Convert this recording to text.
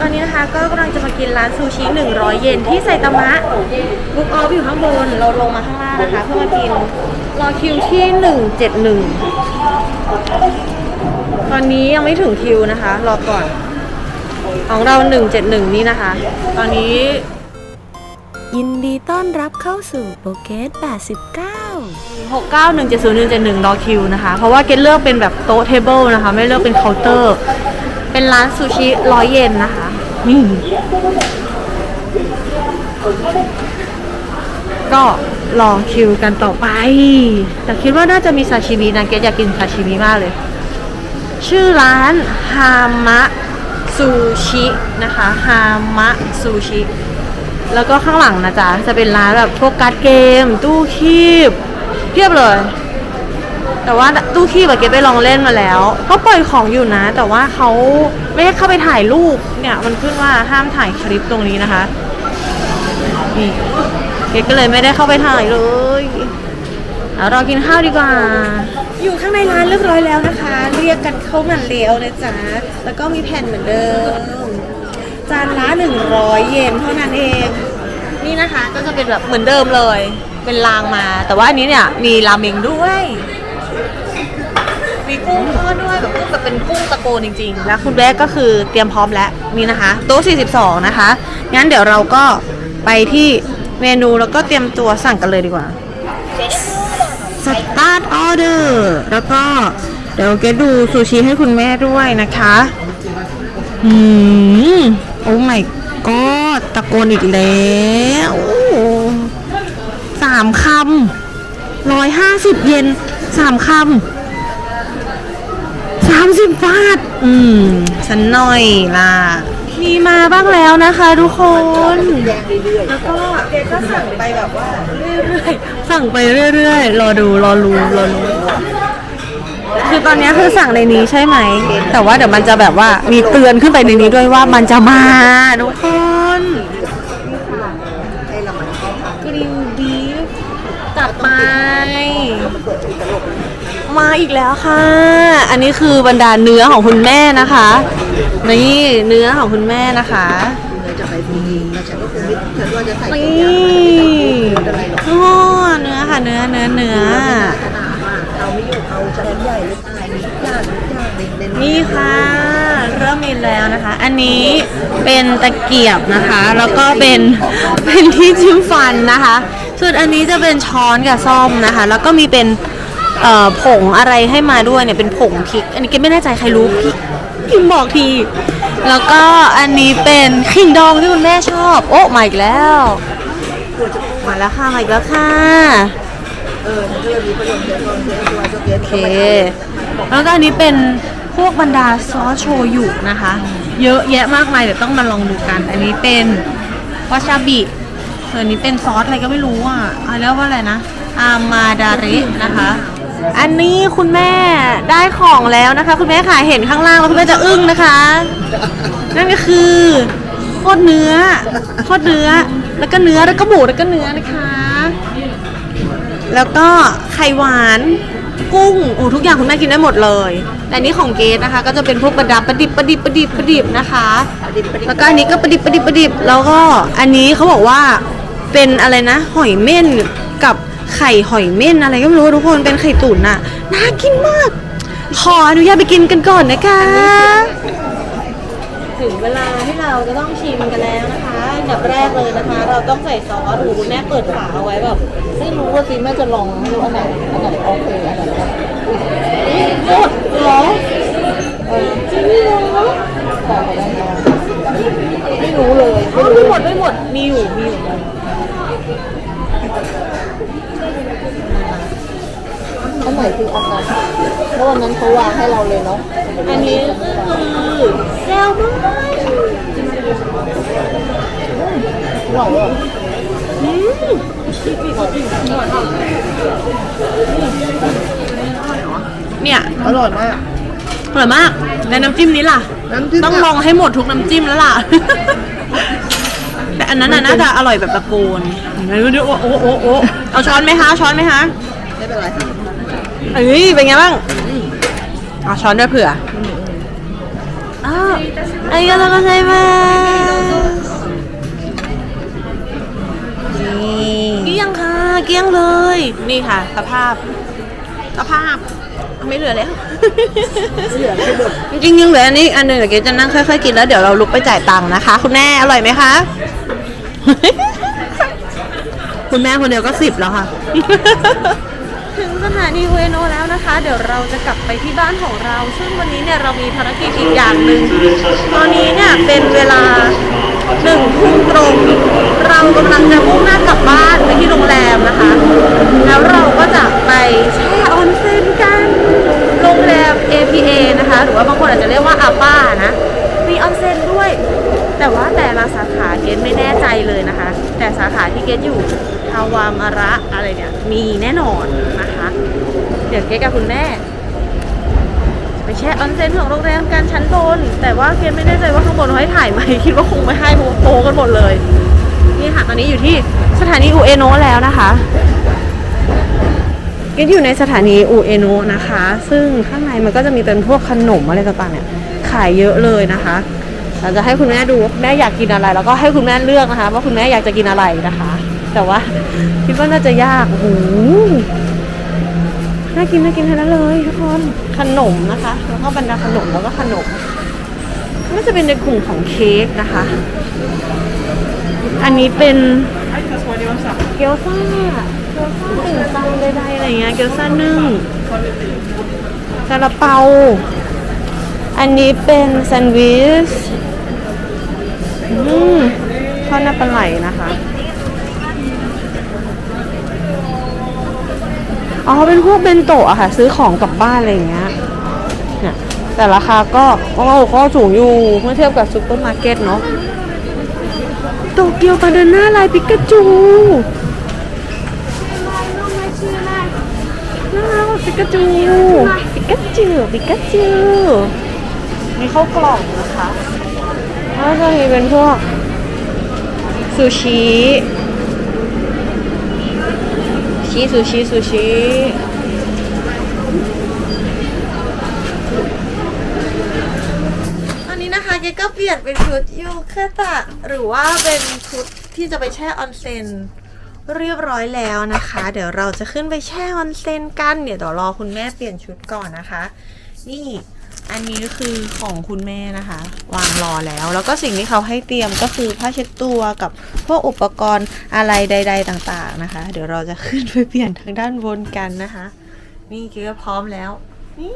ตอนนี้นะคะก็กำลังจะมากินร้านซูชิ 100 เยนที่ไซตามะบุ๊กออฟอยู่ข้างบน เราลงมาข้างล่างนะคะ เพื่อมากิน รอคิวที่ 171 ตอนนี้ยังไม่ถึงคิวนะคะ รอก่อน ของเรา 171 นี่นะคะ ตอนนี้ ยินดีต้อนรับเข้าสู่โปเกต89 6 9 1 7 0 1 7 1รอคิวนะคะ เพราะว่าเกดเลือกเป็นแบบโต๊ะเทเบิลนะคะ ไม่เลือกเป็นเคาน์เตอร์ เป็นร้านซูชิร้อยเยนนะคะนี่ก็รอคิวกันต่อไป แต่คิดว่าน่าจะมีซาชิมินะเกดอยากกินซาชิมิมากเลย ชื่อร้านฮามะซูชินะคะฮามะซูชิแล้วก็ข้างหลังนะจ๊ะ จะเป็นร้านแบบพวกการ์ดเกม ตู้คีบเพียบเลย แต่ว่าตู้คีบอะเกดไปลองเล่นมาแล้ว ก็ปล่อยของอยู่นะ แต่ว่าเขาไม่ให้เข้าไปถ่ายรูปเนี่ยมันขึ้นว่าห้ามถ่ายคลิปตรงนี้นะคะนี่เกดก็เลยไม่ได้เข้าไปถ่ายเลยเอาเรากินข้าวดีกว่า อยู่ข้างในร้านเรียบร้อยแล้วนะคะ เรียกกันเข้ามาแล้วนะจ๊ะแล้วก็มีแผ่นเหมือนเดิม จานละ100เยนเท่านั้นเอง นี่นะคะก็จะเป็นแบบเหมือนเดิมเลย เป็นรางมา แต่ว่าอันนี้เนี่ยมีราเมงด้วย มีกุ้งทอดด้วยแบบกุ้งแบบเป็นกุ้งตะโกนจริงๆ แล้วคุณแบ๊กก็คือเตรียมพร้อมแล้วนี่นะคะโต๊ะ42 นะคะ งั้นเดี๋ยวเราก็ไปที่เมนูแล้วก็เตรียมตัวสั่งกันเลยดีกว่าสตาร์ทออเดอร์แล้วก็เดี๋ยวเกดดูซูชิให้คุณแม่ด้วยนะคะอืมโอ้ my god ตะโกนอีกแล้วสามคำร้อยห้าสิบเยนสามคำ สามสิบบาท อืมสันหน่อยล่ะ มีมาบ้างแล้วนะคะทุกคน แล้วก็เกก็สั่งไปแบบว่าเรื่อยๆ สั่งไปเรื่อยๆ รอดูรอรู้รอรู้คือตอนนี้คือสั่งในนี้ใช่ไหม แต่ว่าเดี๋ยวมันจะแบบว่ามีเตือนขึ้นไปในนี้ด้วยว่ามันจะมาทุกคนกรีนบีฟจัดไป มาอีกแล้วค่ะ อันนี้คือบรรดาเนื้อของคุณแม่นะคะ นี่เนื้อของคุณแม่นะคะจะไปพรุ่งนี้แล้วฉันก็คงไม่ฉันว่าจะใส่นี่โอ้เนื้อค่ะเนื้อเนื้อเนื้อเราไม่อยู่เขาจะใหญ่หรือตายนี่ค่ะ เริ่มมีแล้วนะคะ อันนี้เป็นตะเกียบนะคะ แล้วก็เป็นเป็นที่จิ้มฟันนะคะ ส่วนอันนี้จะเป็นช้อนกับซ่อมนะคะ แล้วก็มีเป็น ผงอะไรให้มาด้วยเนี่ยเป็นผงพริก อันนี้เก็ไม่แน่ใจใครรู้พริกพิมบอกที แล้วก็อันนี้เป็นขิงดองที่คุณแม่ชอบ โอ้มาอีกแล้วมาแล้วค่ะมาอีกแล้วค่ะเออฉันก็เลยมีประโยชน์เยอะก่อนเยอะตัวจะเก็บโอเคแล้วก็อันนี้เป็นพวกบรรดาซอสโชยุนะคะ เยอะแยะมากมายเดี๋ยวต้องมาลองดูกัน อันนี้เป็นวาซาบิส่วนนี้เป็นซอสอะไรก็ไม่รู้อะอะเรียกว่าอะไรนะอามาดารินะคะ อันนี้คุณแม่ได้ของแล้วนะคะ คุณแม่ค่ะเห็นข้างล่างแล้วคุณแม่จะอึ้งนะคะ นั่นก็คือโคตรเนื้อโคตรเนื้อ แล้วก็เนื้อแล้วก็หมูแล้วก็เนื้อนะคะ แล้วก็ไข่หวานกุ้งโอ้ทุกอย่างคุณแม่กินได้หมดเลย แต่อันนี้ของเกดนะคะ ก็จะเป็นพวกประดับประดิบประดิบประดิบประดิบนะคะแล้วก็อันนี้ก็ประดิบประดิบประดิบแล้วก็อันนี้เขาบอกว่าเป็นอะไรนะ หอยเม่นกับ ไข่หอยเม่นอะไรก็ไม่รู้ทุกคนเป็นไข่ตุ๋นน่ะน่ากินมาก ขออนุญาตไปกินกันก่อนนะคะ ถึงเวลาที่เราจะต้องชิมกันแล้วนะคะอันดับแรกเลยนะคะ เราต้องใส่ซอสโอ้โหคุณแม่เปิดฝาเอาไว้แบบไม่รู้ว่าสิแม่จะลองไม่รู้อันไหนอันไหนโอเคอันไหนหมดเหรอจริงเหรอบอกไปได้ไงไม่รู้เลยอ๋อไม่หมดไม่หมดมีอยู่มีอยู่ อันไหนคืออันนั้นเพราะวันนั้นเขาวางให้เราเลยเนาะอันนี้ก็คือแซลมอนหวานเลยอืมเนี่ยอร่อยมากอร่อยมากและน้ำจิ้มนี้ล่ะ น้ำจิ้มต้องลองให้หมดทุกน้ำจิ้มแล้วล่ะ แต่อันนั้นน่ะน่าจะอร่อยแบบตะโกนเดี๋ยวโอ้โอ้โอ้โอ้เอาช้อนไหมคะช้อนไหมคะไม่เป็นไรค่ะ เอ้ยเป็นไงบ้างเอาช้อนด้วยเผื่ออ๋อวอันนี้ก็ต้องใช้มาเกี้ยงค่ะเกี้ยงเลย นี่ค่ะ สภาพ สภาพ ไม่เหลือแล้วจริงๆยังเหลืออันนี้อันหนึ่งเดี๋ยวเกจะนั่งค่อยๆกินแล้วเดี๋ยวเราลุกไปจ่ายตังค์นะคะ คุณแม่อร่อยไหมคะ คุณแม่คนเดียวก็สิบแล้วค่ะ สถานีเอโนแล้วนะคะ เดี๋ยวเราจะกลับไปที่บ้านของเรา ซึ่งวันนี้เนี่ยเรามีภารกิจอีกอย่างหนึ่งตอนนี้เนี่ยเป็นเวลาหนึ่งทุ่มตรง เรากำลังจะมุ่งหน้ากลับบ้านไปที่โรงแรมนะคะ แล้วเราก็จะไปแช่ออนเซ็นกัน โรงแรม APA นะคะ หรือว่าบางคนอาจจะเรียกว่าอาป้านะ มีออนเซ็นด้วย แต่ว่าแต่ละสาขาเกณไม่แน่ใจเลยนะคะ แต่สาขาที่เกณอยู่ทาวามาระอะไรเนี่ยมีแน่นอนนะคะ เดี๋ยวเกณกับคุณแม่ ไปแช่ออนเซ็นของโรงแรมกันชั้นบน แต่ว่าเกณไม่แน่ใจว่าข้างบนเขาให้ถ่ายไหมคิดว่าคงไม่ให้เพราะโตกันหมดเลย นี่ค่ะตอนนี้อยู่ที่สถานีอุเอโนะแล้วนะคะเกดอยู่ในสถานีอุเอโนะนะคะ ซึ่งข้างในมันก็จะมีเป็นพวกขนมอะไรต่างๆเนี่ยขายเยอะเลยนะคะเราจะให้คุณแม่ดูแม่อยากกินอะไร แล้วก็ให้คุณแม่เลือกนะคะ ว่าคุณแม่อยากจะกินอะไรนะคะ แต่ว่าคิดว่าน่าจะยากโอ้โห น่ากินน่ากินทั้งนั้นเลยทุกคนขนมนะคะ แล้วก็บรรดาขนมแล้วก็ขนมน่าจะเป็นในกลุ่มของเค้กนะคะ อันนี้เป็นเกี๊ยวซ่าเกี๊ยวซ่าติ่มซำใดๆอะไรเงี้ยเกี๊ยวซ่านึ่งซาลาเปา อันนี้เป็นแซนด์วิชอืมทอดหน้าปลาไหลนะคะ อ๋อเป็นพวกเบนโตะอะค่ะ ซื้อของกลับบ้านอะไรอย่างเงี้ยเนี่ยแต่ราคาก็ก็ก็สูงอยู่เมื่อเทียบกับซูเปอร์มาร์เก็ตเนาะโตเกียวบานาน่าลายปิกาจูน่ารักอะปิกาจูปิกาจูปิกาจูมีข้าวกล่องนะคะแล้วก็มีเป็นพวกซูชิ ชีซูชิซูชิตอนนี้นะคะเกก็เปลี่ยนเป็นชุดยูเคตะหรือว่าเป็นชุดที่จะไปแช่ออนเซนเรียบร้อยแล้วนะคะ เดี๋ยวเราจะขึ้นไปแช่ออนเซนกันเดี๋ยวเดี๋ยวรอคุณแม่เปลี่ยนชุดก่อนนะคะ นี่ อันนี้คือของคุณแม่นะคะ วางรอแล้ว แล้วก็สิ่งที่เขาให้เตรียมก็คือผ้าเช็ดตัวกับพวกอุปกรณ์อะไรใด ๆ ต่างๆนะคะ เดี๋ยวเราจะขึ้นไปเปลี่ยนทางด้านบนกันนะคะ นี่เกก็พร้อมแล้วนี่